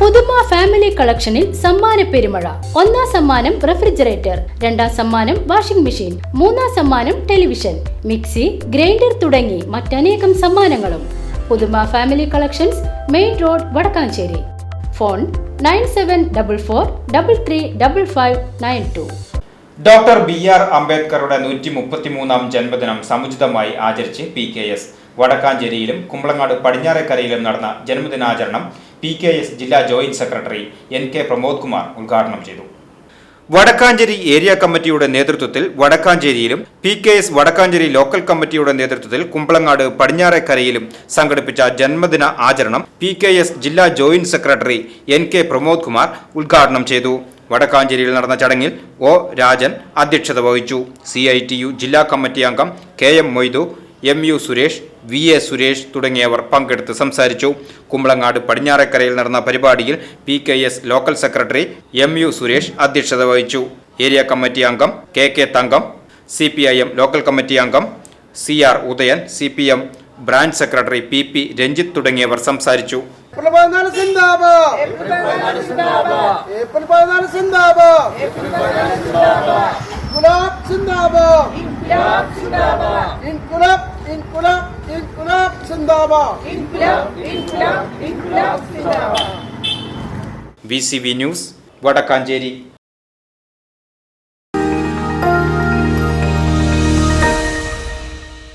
പുതുമ ഫാമിലി കളക്ഷനിൽ സമ്മാന പെരുമഴ. ഒന്നാം സമ്മാനം റെഫ്രിജറേറ്റർ രണ്ടാം സമ്മാനം വാഷിംഗ് മെഷീൻ മൂന്നാം സമ്മാനം ടെലിവിഷൻ മിക്സി ഗ്രൈൻഡർ തുടങ്ങി മറ്റനേകം സമ്മാനങ്ങളും. Puthuma family collections main road Vadakkanchery. Phone nine seven double four double three double five nine two. Doctor B R അംബേദ്കറുടെ നൂറ്റി മുപ്പത്തിമൂന്നാം ജന്മദിനം സമുചിതമായി ആചരിച്ച് പി കെ എസ്. വടക്കാഞ്ചേരിയിലും കുമ്പളങ്ങാട് പടിഞ്ഞാറേക്കരയിലും നടന്ന ജന്മദിനാചരണം പി കെ എസ് ജില്ലാ joint secretary N K Pramod Kumar ഉദ്ഘാടനം ചെയ്തു. വടക്കാഞ്ചേരി ഏരിയ കമ്മിറ്റിയുടെ നേതൃത്വത്തിൽ വടക്കാഞ്ചേരിയിലും P K S Vadakkanchery local കമ്മിറ്റിയുടെ നേതൃത്വത്തിൽ കുമ്പളങ്ങാട് പടിഞ്ഞാറേക്കരയിലും സംഘടിപ്പിച്ച ജന്മദിന ആചരണം പി കെ എസ് ജില്ലാ joint secretary N K Pramod Kumar ഉദ്ഘാടനം ചെയ്തു. വടക്കാഞ്ചേരിയിൽ നടന്ന ചടങ്ങിൽ ഒ രാജൻ അധ്യക്ഷത വഹിച്ചു. സി ജില്ലാ കമ്മിറ്റി അംഗം K M Moidu M U Suresh V A Suresh തുടങ്ങിയവർ പങ്കെടുത്ത് സംസാരിച്ചു. കുമ്പളങ്ങാട് പടിഞ്ഞാറേക്കരയിൽ നടന്ന പരിപാടിയിൽ P K S local secretary M U Suresh അധ്യക്ഷത വഹിച്ചു. ഏരിയ കമ്മിറ്റി അംഗം K K Thankam C P I M local committee അംഗം C R Udayan C P M branch secretary P P Ranjith തുടങ്ങിയവർ സംസാരിച്ചു. സിന്ദാബാദ്. പതിനാല് സിന്ദാബാദ്. ഇൻകുലാബ് സിന്ദാബാദ്. ഇൻകുലാബ് ഇൻകുലാബ് ഇൻകുലാബ് സിന്ദാബാദ്. V C V news Vadakkanchery.